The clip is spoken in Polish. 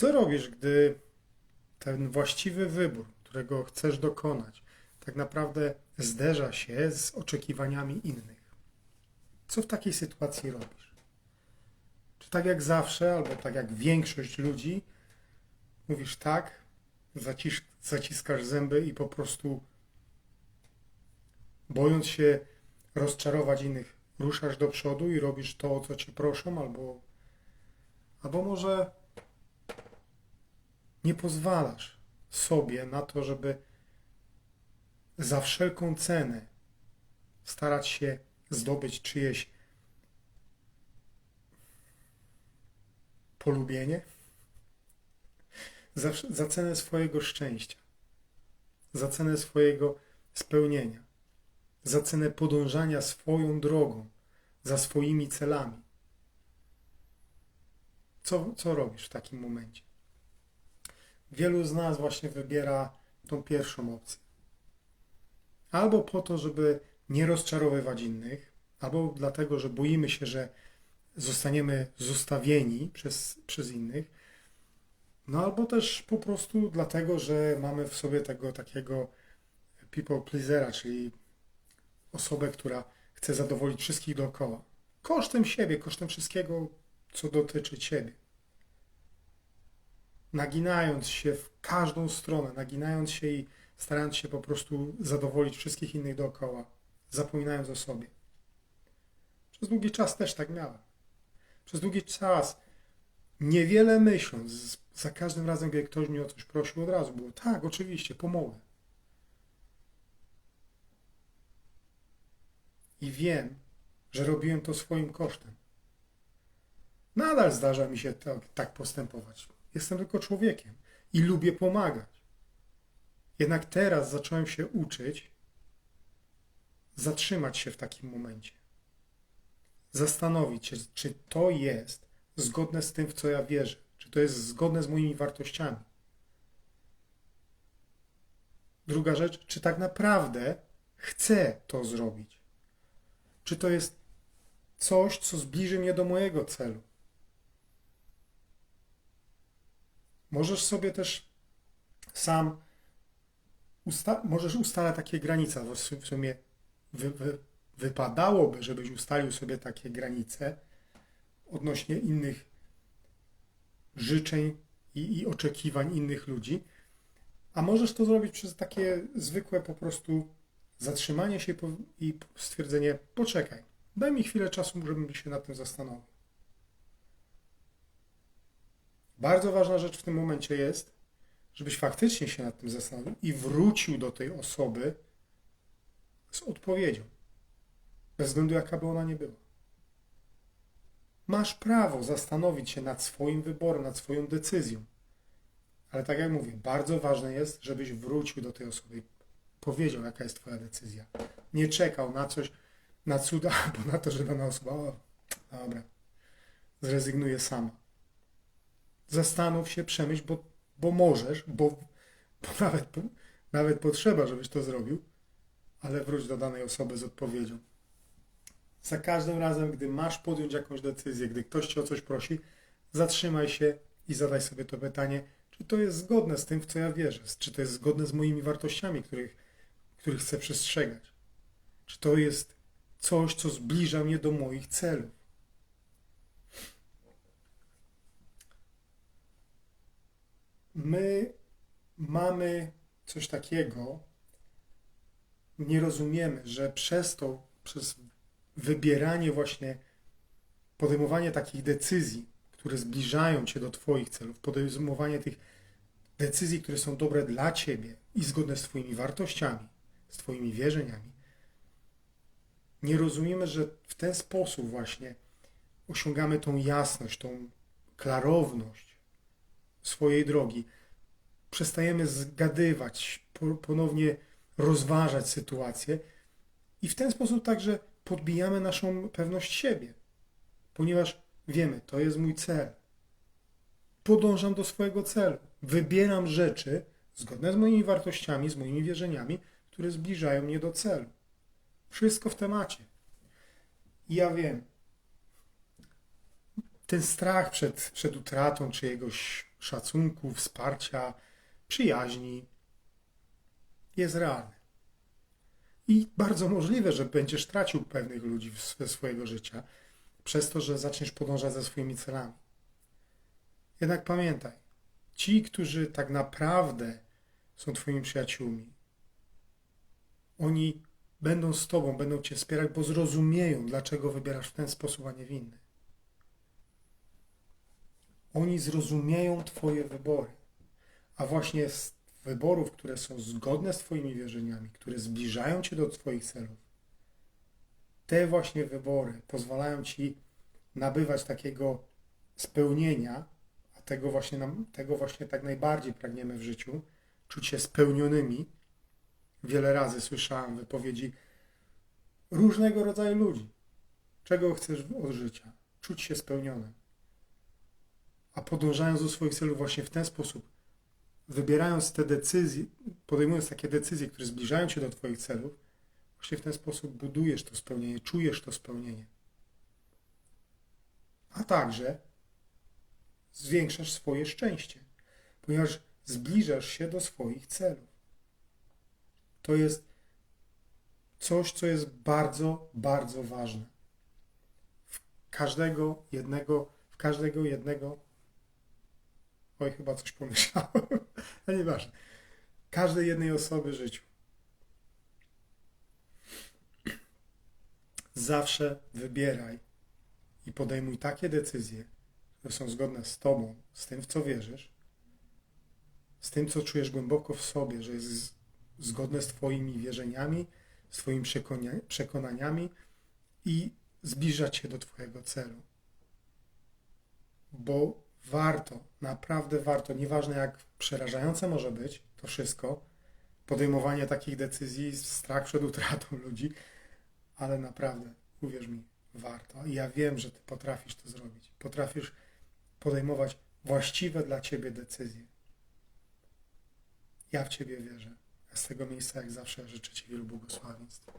Co robisz, gdy ten właściwy wybór, którego chcesz dokonać, tak naprawdę zderza się z oczekiwaniami innych? Co w takiej sytuacji robisz? Czy tak jak zawsze, albo tak jak większość ludzi, mówisz tak, zacisz, zaciskasz zęby i po prostu bojąc się rozczarować innych, ruszasz do przodu i robisz to, o co ci proszą, albo, albo może nie pozwalasz sobie na to, żeby za wszelką cenę starać się zdobyć czyjeś polubienie za, za cenę swojego szczęścia, za cenę swojego spełnienia, za cenę podążania swoją drogą, za swoimi celami. Co, co robisz w takim momencie? Wielu z nas właśnie wybiera tą pierwszą opcję. Albo po to, żeby nie rozczarowywać innych, albo dlatego, że boimy się, że zostaniemy zostawieni przez, przez innych, no albo też po prostu dlatego, że mamy w sobie tego takiego people pleasera, czyli osobę, która chce zadowolić wszystkich dookoła. Kosztem siebie, kosztem wszystkiego, co dotyczy ciebie. Naginając się w każdą stronę, naginając się i starając się po prostu zadowolić wszystkich innych dookoła, zapominając o sobie. Przez długi czas też tak miałem. Przez długi czas, niewiele myśląc, za każdym razem, gdy ktoś mnie o coś prosił, od razu było tak, oczywiście, pomogę. I wiem, że robiłem to swoim kosztem. Nadal zdarza mi się tak, tak postępować. Jestem tylko człowiekiem i lubię pomagać. Jednak teraz zacząłem się uczyć zatrzymać się w takim momencie. Zastanowić się, czy to jest zgodne z tym, w co ja wierzę, czy to jest zgodne z moimi wartościami. Druga rzecz, czy tak naprawdę chcę to zrobić. Czy to jest coś, co zbliży mnie do mojego celu. Możesz sobie też sam usta możesz ustalać takie granice. W sumie wy wy wypadałoby, żebyś ustalił sobie takie granice odnośnie innych życzeń i, i oczekiwań innych ludzi. A możesz to zrobić przez takie zwykłe po prostu zatrzymanie się i stwierdzenie: poczekaj, daj mi chwilę czasu, żebym się nad tym zastanowił. Bardzo ważna rzecz w tym momencie jest, żebyś faktycznie się nad tym zastanowił i wrócił do tej osoby z odpowiedzią, bez względu jaka by ona nie była. Masz prawo zastanowić się nad swoim wyborem, nad swoją decyzją. Ale tak jak mówię, bardzo ważne jest, żebyś wrócił do tej osoby i powiedział, jaka jest Twoja decyzja. Nie czekał na coś, na cuda, albo na to, że dana osoba, o, dobra, zrezygnuje sama. Zastanów się, przemyśl, bo, bo możesz, bo, bo nawet, nawet potrzeba, żebyś to zrobił, ale wróć do danej osoby z odpowiedzią. Za każdym razem, gdy masz podjąć jakąś decyzję, gdy ktoś cię o coś prosi, zatrzymaj się i zadaj sobie to pytanie, czy to jest zgodne z tym, w co ja wierzę, czy to jest zgodne z moimi wartościami, których, których chcę przestrzegać, czy to jest coś, co zbliża mnie do moich celów. My mamy coś takiego, nie rozumiemy, że przez to, przez wybieranie właśnie, podejmowanie takich decyzji, które zbliżają Cię do Twoich celów, podejmowanie tych decyzji, które są dobre dla Ciebie i zgodne z Twoimi wartościami, z Twoimi wierzeniami, nie rozumiemy, że w ten sposób właśnie osiągamy tą jasność, tą klarowność swojej drogi. Przestajemy zgadywać, ponownie rozważać sytuację i w ten sposób także podbijamy naszą pewność siebie, ponieważ wiemy, to jest mój cel. Podążam do swojego celu. Wybieram rzeczy zgodne z moimi wartościami, z moimi wierzeniami, które zbliżają mnie do celu. Wszystko w temacie. I ja wiem, ten strach przed, przed utratą czyjegoś szacunku, wsparcia, przyjaźni jest realny. I bardzo możliwe, że będziesz tracił pewnych ludzi ze swojego życia przez to, że zaczniesz podążać za swoimi celami. Jednak pamiętaj, ci, którzy tak naprawdę są Twoimi przyjaciółmi, oni będą z Tobą, będą Cię wspierać, bo zrozumieją, dlaczego wybierasz w ten sposób, a nie w inny. Oni zrozumieją Twoje wybory, a właśnie z wyborów, które są zgodne z Twoimi wierzeniami, które zbliżają Cię do Twoich celów, te właśnie wybory pozwalają Ci nabywać takiego spełnienia, a tego właśnie, nam, tego właśnie tak najbardziej pragniemy w życiu, czuć się spełnionymi. Wiele razy słyszałem wypowiedzi różnego rodzaju ludzi. Czego chcesz od życia? Czuć się spełnionym. A podążając do swoich celów właśnie w ten sposób, wybierając te decyzje, podejmując takie decyzje, które zbliżają cię do Twoich celów, właśnie w ten sposób budujesz to spełnienie, czujesz to spełnienie. A także zwiększasz swoje szczęście, ponieważ zbliżasz się do swoich celów. To jest coś, co jest bardzo, bardzo ważne. W każdego jednego, w każdego jednego. Oj, chyba coś pomyślałem, ale nieważne. Każdej jednej osoby życiu. Zawsze wybieraj i podejmuj takie decyzje, które są zgodne z Tobą, z tym, w co wierzysz, z tym, co czujesz głęboko w sobie, że jest zgodne z Twoimi wierzeniami, z Twoimi przekonaniami i zbliżać się do Twojego celu. Bo warto, naprawdę warto, nieważne jak przerażające może być to wszystko, podejmowanie takich decyzji, strach przed utratą ludzi, ale naprawdę, uwierz mi, warto. I ja wiem, że Ty potrafisz to zrobić. Potrafisz podejmować właściwe dla Ciebie decyzje. Ja w Ciebie wierzę. Z tego miejsca, jak zawsze, życzę Ci wielu błogosławieństw.